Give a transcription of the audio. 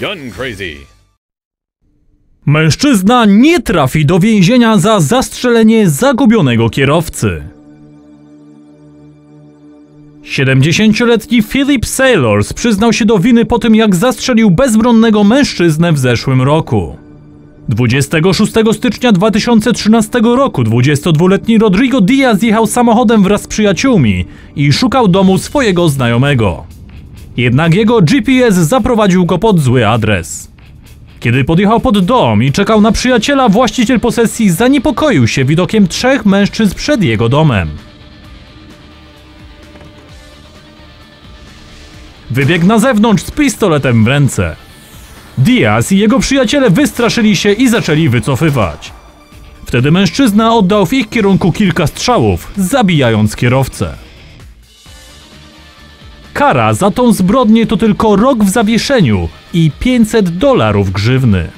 Gun crazy. Mężczyzna nie trafi do więzienia za zastrzelenie zagubionego kierowcy. 70-letni Philip Sailors przyznał się do winy po tym, jak zastrzelił bezbronnego mężczyznę w zeszłym roku. 26 stycznia 2013 roku 22-letni Rodrigo Diaz jechał samochodem wraz z przyjaciółmi i szukał domu swojego znajomego. Jednak jego GPS zaprowadził go pod zły adres. Kiedy podjechał pod dom i czekał na przyjaciela, właściciel posesji zaniepokoił się widokiem trzech mężczyzn przed jego domem. Wybiegł na zewnątrz z pistoletem w ręce. Diaz i jego przyjaciele wystraszyli się i zaczęli wycofywać. Wtedy mężczyzna oddał w ich kierunku kilka strzałów, zabijając kierowcę. Kara za tą zbrodnię to tylko rok w zawieszeniu i 500 dolarów grzywny.